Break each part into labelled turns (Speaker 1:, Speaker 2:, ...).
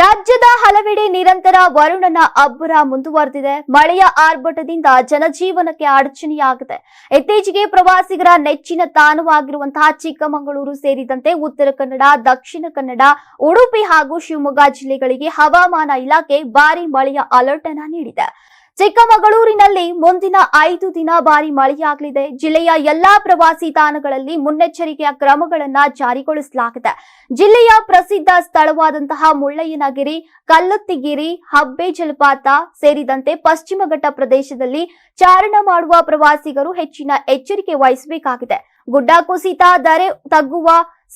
Speaker 1: ರಾಜ್ಯದ ಹಲವೆಡೆ ನಿರಂತರ ವರುಣನ ಅಬ್ಬರ ಮುಂದುವರೆದಿದೆ. ಮಳೆಯ ಆರ್ಭಟದಿಂದ ಜನಜೀವನಕ್ಕೆ ಅಡಚಣೆಯಾಗಿದೆ. ಇತ್ತೀಚೆಗೆ ಪ್ರವಾಸಿಗರ ನೆಚ್ಚಿನ ತಾಣವಾಗಿರುವಂತಹ ಚಿಕ್ಕಮಗಳೂರು ಸೇರಿದಂತೆ ಉತ್ತರ ಕನ್ನಡ, ದಕ್ಷಿಣ ಕನ್ನಡ, ಉಡುಪಿ ಹಾಗೂ ಶಿವಮೊಗ್ಗ ಜಿಲ್ಲೆಗಳಿಗೆ ಹವಾಮಾನ ಇಲಾಖೆ ಭಾರಿ ಮಳೆಯ ಅಲರ್ಟ್ ಅನ್ನ ನೀಡಿದೆ. ಚಿಕ್ಕಮಗಳೂರಿನಲ್ಲಿ ಮುಂದಿನ ಐದು ದಿನ ಭಾರಿ ಮಳೆಯಾಗಲಿದೆ. ಜಿಲ್ಲೆಯ ಎಲ್ಲಾ ಪ್ರವಾಸಿ ತಾಣಗಳಲ್ಲಿ ಮುನ್ನೆಚ್ಚರಿಕೆಯ ಕ್ರಮಗಳನ್ನ ಜಾರಿಗೊಳಿಸಲಾಗಿದೆ. ಜಿಲ್ಲೆಯ ಪ್ರಸಿದ್ಧ ಸ್ಥಳವಾದಂತಹ ಮುಳ್ಳಯ್ಯನಗಿರಿ, ಕಲ್ಲತ್ತಿಗಿರಿ, ಹಬ್ಬೆ ಜಲಪಾತ ಸೇರಿದಂತೆ ಪಶ್ಚಿಮ ಘಟ್ಟ ಪ್ರದೇಶದಲ್ಲಿ ಚಾರಣ ಮಾಡುವ ಪ್ರವಾಸಿಗರು ಹೆಚ್ಚಿನ ಎಚ್ಚರಿಕೆ ವಹಿಸಬೇಕಾಗಿದೆ. ಗುಡ್ಡ ಕುಸಿತ ದರೆ ತಗ್ಗುವ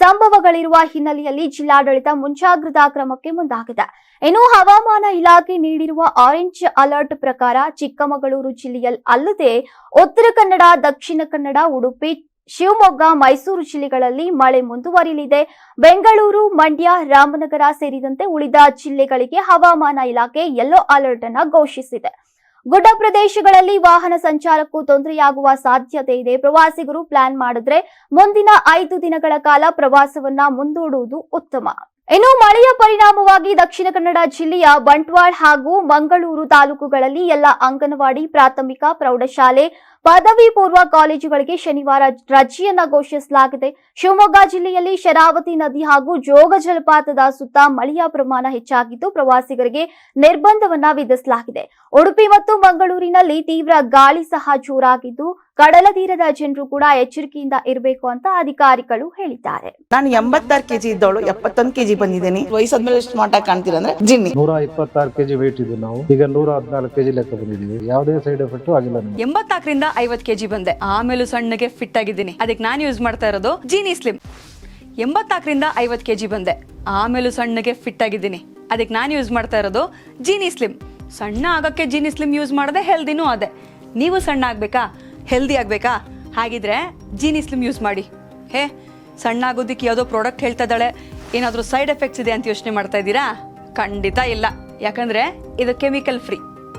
Speaker 1: ಸಂಭವಗಳಿರುವ ಹಿನ್ನೆಲೆಯಲ್ಲಿ ಜಿಲ್ಲಾಡಳಿತ ಮುಂಜಾಗ್ರತಾ ಕ್ರಮಕ್ಕೆ ಮುಂದಾಗಿದೆ. ಇನ್ನು ಹವಾಮಾನ ಇಲಾಖೆ ನೀಡಿರುವ ಆರೆಂಜ್ ಅಲರ್ಟ್ ಪ್ರಕಾರ ಚಿಕ್ಕಮಗಳೂರು ಜಿಲ್ಲೆಯಲ್ಲಿ ಅಲ್ಲದೆ ಉತ್ತರ ಕನ್ನಡ, ದಕ್ಷಿಣ ಕನ್ನಡ, ಉಡುಪಿ, ಶಿವಮೊಗ್ಗ, ಮೈಸೂರು ಜಿಲ್ಲೆಗಳಲ್ಲಿ ಮಳೆ ಮುಂದುವರಿಯಲಿದೆ. ಬೆಂಗಳೂರು, ಮಂಡ್ಯ, ರಾಮನಗರ ಸೇರಿದಂತೆ ಉಳಿದ ಜಿಲ್ಲೆಗಳಿಗೆ ಹವಾಮಾನ ಇಲಾಖೆ ಯೆಲ್ಲೋ ಅಲರ್ಟ್ ಅನ್ನು ಘೋಷಿಸಿದೆ. ಗುಡ್ಡ ಪ್ರದೇಶಗಳಲ್ಲಿ ವಾಹನ ಸಂಚಾರಕ್ಕೂ ತೊಂದರೆಯಾಗುವ ಸಾಧ್ಯತೆ ಇದೆ. ಪ್ರವಾಸಿಗರು ಪ್ಲಾನ್ ಮಾಡಿದ್ರೆ ಮುಂದಿನ ಐದು ದಿನಗಳ ಕಾಲ ಪ್ರವಾಸವನ್ನ ಮುಂದೂಡುವುದು ಉತ್ತಮ. ಇನ್ನು ಮಳೆಯ ಪರಿಣಾಮವಾಗಿ ದಕ್ಷಿಣ ಕನ್ನಡ ಜಿಲ್ಲೆಯ ಬಂಟ್ವಾಳ ಹಾಗೂ ಮಂಗಳೂರು ತಾಲೂಕುಗಳಲ್ಲಿ ಎಲ್ಲ ಅಂಗನವಾಡಿ ಪ್ರಾಥಮಿಕ ಪ್ರೌಢಶಾಲೆ ಪದವಿ ಪೂರ್ವ ಕಾಲೇಜುಗಳಿಗೆ ಶನಿವಾರ ರಜೆಯನ್ನ ಘೋಷಿಸಲಾಗಿದೆ. ಶಿವಮೊಗ್ಗ ಜಿಲ್ಲೆಯಲ್ಲಿ ಶರಾವತಿ ನದಿ ಹಾಗೂ ಜೋಗ ಜಲಪಾತದ ಸುತ್ತ ಮಳೆಯ ಪ್ರಮಾಣ ಹೆಚ್ಚಾಗಿದ್ದು ಪ್ರವಾಸಿಗರಿಗೆ ನಿರ್ಬಂಧವನ್ನ ವಿಧಿಸಲಾಗಿದೆ. ಉಡುಪಿ ಮತ್ತು ಮಂಗಳೂರಿನಲ್ಲಿ ತೀವ್ರ ಗಾಳಿ ಸಹ ಜೋರಾಗಿದ್ದು ಕಡಲ ತೀರದ ಜನರು ಕೂಡ ಎಚ್ಚರಿಕೆಯಿಂದ ಇರಬೇಕು ಅಂತ ಅಧಿಕಾರಿಗಳು ಹೇಳಿದ್ದಾರೆ.
Speaker 2: ನಾನು ಎಂಬತ್ತಾರು ಕೆಜಿ ಇದ್ದವಳು ಎಪ್ಪತ್ತೊಂದು ಕೆಜಿ ಬಂದಿದ್ದೀನಿ. ವಯಸ್ಸಾದ್ಮೇಲೆ ಸ್ಮಾರ್ಟ್ ಆಗಿ ಕಾಣ್ತೀರ ಅಂದ್ರೆ ಜಿನ್ನಿ.
Speaker 3: ನೂರ ಇಪ್ಪತ್ತಾರು ಕೆಜಿ ವೇಟ್ ಇದ್ದು ನಾವು. ಈಗ ನೂರ ಹದಿನಾಲ್ಕು ಕೆಜಿ ಲೆಕ್ಕ ಬಂದಿದ್ದೀವಿ. ಯಾವುದೇ ಸೈಡ್ ಎಫೆಕ್ಟ್ ಆಗಿಲ್ಲ ನಮಗೆ.
Speaker 4: ಎಂಬತ್ನಾಲ್ಕರಿಂದ ಕೆ ಜಿ ಬಂದೆ. ಆಮೇಲೂ ಸಣ್ಣಗೆ ಫಿಟ್ ಆಗಿದ್ದೀನಿ. ಅದಕ್ಕೆ ನಾನು ಯೂಸ್ ಮಾಡ್ತಾ ಇರೋದು ಜೀನಿ ಸ್ಲಿಮ್ ಎಂಬತ್ನಾಲ್ಕರಿಂದ ಐವತ್ ಕೆಜಿ ಬಂದೆ. ಆಮೇಲೂ ಸಣ್ಣಗೆ ಫಿಟ್ ಆಗಿದ್ದೀನಿ. ಅದಕ್ಕೆ ನಾನು ಯೂಸ್ ಮಾಡ್ತಾ ಇರೋದು ಜೀನಿ ಸ್ಲಿಮ್ ಸಣ್ಣ ಆಗೋಕ್ಕೆ ಜೀನಿ ಸ್ಲಿಮ್ ಯೂಸ್ ಮಾಡದೆ ಹೆಲ್ದಿನೂ ಅದೇ. ನೀವು ಸಣ್ಣ ಆಗಬೇಕಾ? ಹೆಲ್ದಿ ಆಗಬೇಕಾ? ಹಾಗಿದ್ರೆ ಜೀನಿ ಸ್ಲಿಮ್ ಯೂಸ್ ಮಾಡಿ. ಹೇ, ಸಣ್ಣ ಆಗೋದಿಕ್ಕೆ ಯಾವುದೋ ಪ್ರಾಡಕ್ಟ್ ಹೇಳ್ತಾ ಇದ್ದಾಳೆ. ಏನಾದರೂ ಸೈಡ್ ಎಫೆಕ್ಟ್ಸ್ ಇದೆ ಅಂತ ಯೋಚನೆ ಮಾಡ್ತಾ ಇದ್ದೀರಾ? ಖಂಡಿತ ಇಲ್ಲ. ಯಾಕಂದರೆ ಇದು ಕೆಮಿಕಲ್ ಫ್ರೀ